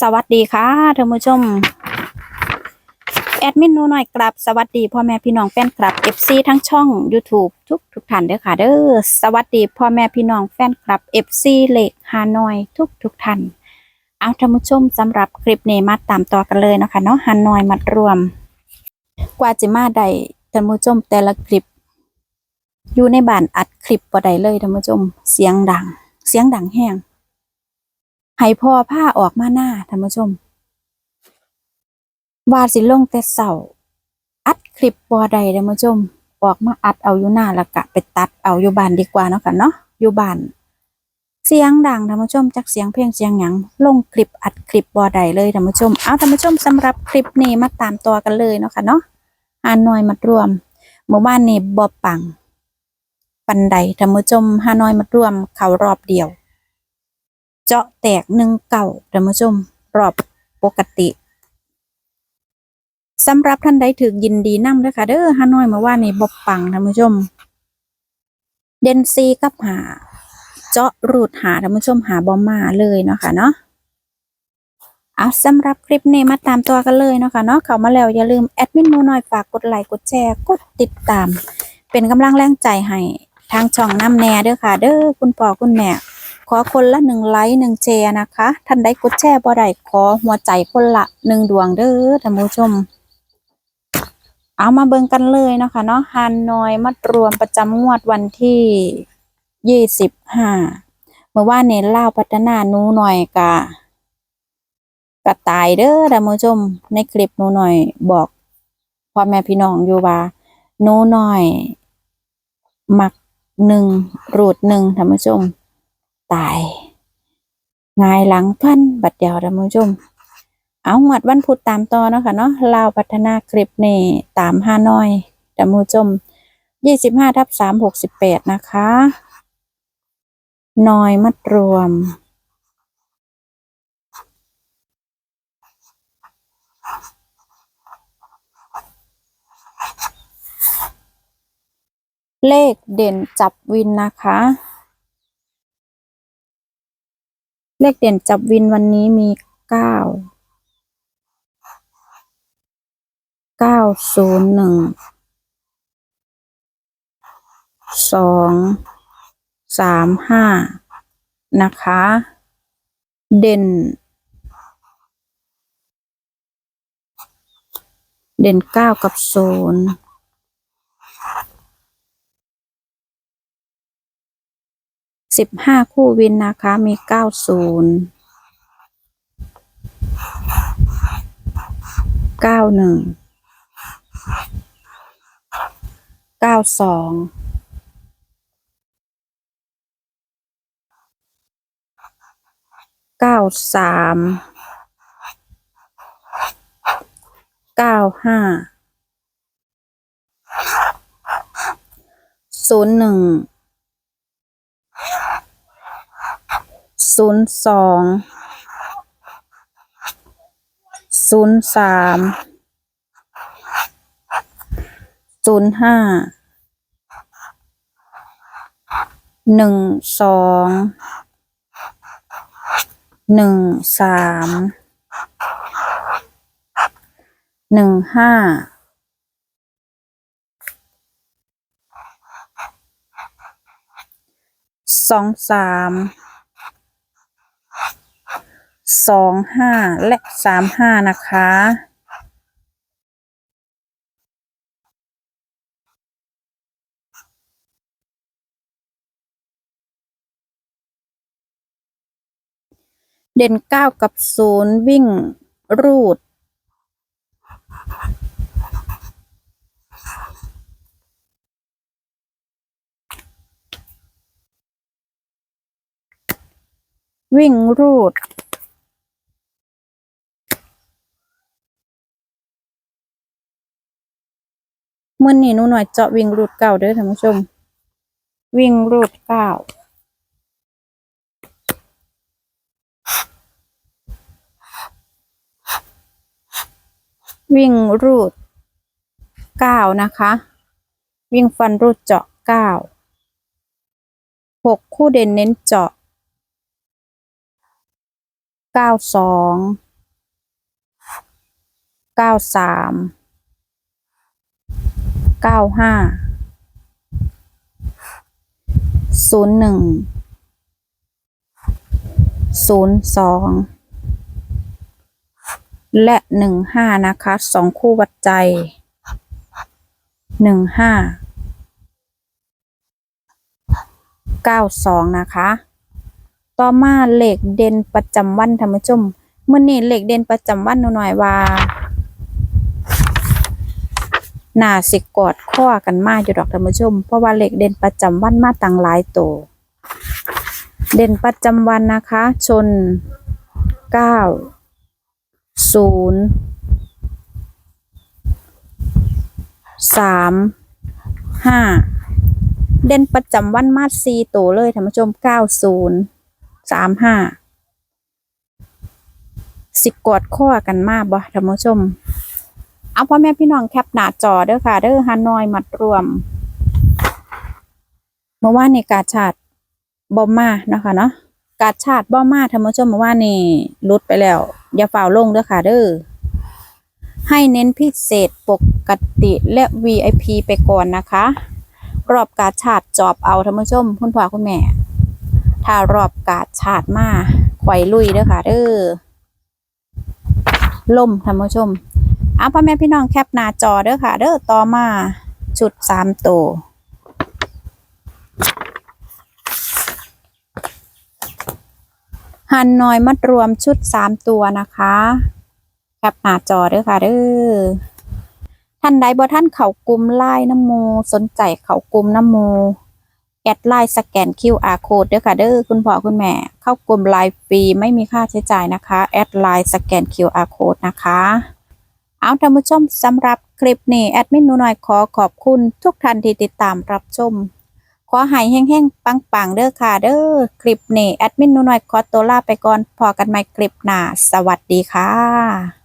สวัสดีค่ะท่านผู้ชม แอดมินนูหน่อยกลับสวัสดีพ่อแม่พี่น้องแฟนคลับ FC ทั้งช่อง YouTube ทุกทุกท่านเด้อค่ะ เด้อสวัสดีพ่อแม่พี่น้องแฟนคลับ FC เหล็กฮานอยทุกทุกท่านเอาท่านผู้ชมสำหรับคลิปนี้มาตามต่อกันเลยเนาะคะเนาะฮานอยมัดรวม กว่าจะมาได้ท่านผู้ชมแต่ละคลิป อยู่ในบ้านอัดคลิปบ่ได้เลยท่านผู้ชม เสียงดัง เสียงดังแห้ง ให้พ่อผ้าออกมาหน้าท่านผู้ชม วาสิลงแต่เสาอัดคลิปบ่ได้ท่านผู้ชม ออกมาอัดเอาอยู่หน้าแล้วกะไปตัดเอาอยู่บ้านดีกว่าเนาะค่ะเนาะอยู่บ้านเสียงดังท่านผู้ชมจากเสียงเพลงเสียงหยังลงคลิปอัดคลิปบ่ได้เลยท่านผู้ชมเอาท่านผู้ชมสำหรับคลิปนี้มาตามตัวกันเลยเนาะค่ะเนาะฮานอยมารวมหมู่บ้านนี้บ่ปังปันใดท่านผู้ชมฮานอยมารวมเขารอบเดียว เจาะแตกหนึ่งเก่าท่านผู้ชมรอบปกติสำหรับท่านใดถึกยินดีนำเด้อค่ะเด้อฮานอยมาว่าในี่บบปังท่านผู้ชม เดนซีกับหา เจาะรูดหาท่านผู้ชมหาบอมมาเลยเนาะค่ะเนาะเอาสำหรับคลิปนี้มาตามตัวกันเลยเนาะค่ะเนาะเข้ามาแล้วอย่าลืมแอดมินหนูน้อยฝากกดไลค์กดแชร์กดติดตาม เป็นกำลังแรงใจให้ทางช่องน้ำแน่เด้อค่ะ เด้อคุณพ่อคุณแม่ ขอคนละหนึ่งไลค์หนึ่งแชร์นะคะ ท่านใดกดแชร์บ่ได้ขอหัวใจคนละหนึ่งดวงเด้อท่านผู้ชม เอามาเบิ่งกันเลยเนาะคะเนาะฮันนอยมัดรวมประจำงวดวันที่ยี่สิบห้าเมื่อว่านเน้นเล่าพัฒนานูหน่อยกะกะตายเด้อท่านผู้ชม ในคลิปนูหน่อยบอกพ่อแม่พี่น้องอยู่ว่านูหน่อย มักหนึ่งรูดหนึ่งท่านผู้ชม ตายงายหลังพันบัดเดียวท่านผู้ชม เอาหมวดวันพุธตามต่อเนาะค่ะเนาะลาวพัฒนาคลิปนี่ตามห้าน้อยท่านผู้ชมยี่สิบห้าทับสามหกสิบแปดนะคะน้อยมัดรวม เลขเด่นจับวินนะคะ เลขเด่นจับวินวันนี้มีเก้า เก้าศูนย์หนึ่ง สอง สามห้า นะคะ เด่น เด่นเก้ากับศูนย์ สิบห้าคู่วินนะคะมีเก้าศูนย์เก้าหนึ่งเก้าสองเก้าสามเก้าห้าศูนย์หนึ่ง ศูนย์สองศูนย์สามศูนย์ห้าหนึ่งสองหนึ่งสามหนึ่งห้าสองสาม สองห้าและสามห้านะคะ เด่นเก้ากับศูนย์วิ่งรูดวิ่งรูด มื่อนี้หนูหน่อยเจาะวิ่งรูดเก้าเด้อท่านผู้ชม วิ่งรูดเก้าวิ่งรูดเก้านะคะ วิ่งฟันรูดเจาะเก้าหกคู่เด่นเน้นเจาะเก้าสองเก้าสาม เก้าห้าศูนย์หนึ่งศูนย์สองและหนึ่งห้านะคะสองคู่วัดใจหนึ่งห้าเก้าสองนะคะ ต่อมาเหลขเด่นประจำวันธรรมชมเมื่อนี้เหลขเด่นประจำวันหนูหน่อยว่า น่าสิกอดข้อกันมาอยู่ดอกท่านผู้ชม เพราะว่าเหลขเด่นประจำวันมาตั้งหลายตัวเด่นประจำวันนะคะ ชนเก้าศูนย์สามห้าเด่นประจำวันมาสี่ตัวเลยท่านผู้ชมเก้าศูนย์สามห้าสิกอดข้อกันมากบ่ท่านผู้ชม เอาพ่อแม่พี่น้องแคปหน้าจอเด้อค่ะ เด้อฮานอยมัดรวม เมื่อวานในกาชาดบอมมาเนาะคะเนาะกาชาดบอมมาท่านผู้ชมเมื่อวานนี่ลุดไปแล้ว อย่าฝ่าลงเด้อค่ะ เด้อให้เน้นพิเศษปกติและ VIP ไปก่อนนะคะ รอบกาชาดจอบเอาท่านผู้ชม คุณพ่อคุณแม่ ถ้ารอบกาชาดมาไขวลุยเด้อค่ะ เด้อล่มท่านผู้ชม เอาพ่อแม่พี่น้องแคปหน้าจอเด้อค่ะ เด้อต่อมาชุดสามตัวหันน้อยมัดรวมชุดสามตัวนะคะแคปหน้าจอเด้อค่ะ เด้อท่านใดบ่ท่านเข่ากลุ่มไล่น้ำโมสนใจเข่ากลุ่มน้ำโมแอดไลน์สแกน QR code เด้อค่ะเด้อคุณพ่อคุณแม่ เข้ากลุ่มไลน์ฟรีไม่มีค่าใช้จ่ายนะคะ แอดไลน์สแกน QR code นะคะ เอาท่านผู้ชมสำหรับคลิปนี้ แอดมินหนูน้อยขอขอบคุณทุกท่านที่ติดตามรับชม ขอให้แห้งๆ ปังๆ เด้อค่ะ เด้อคลิปนี้ แอดมินหนูน้อยขอตัวลาไปก่อนพอกันใหม่คลิปหน้า สวัสดีค่ะ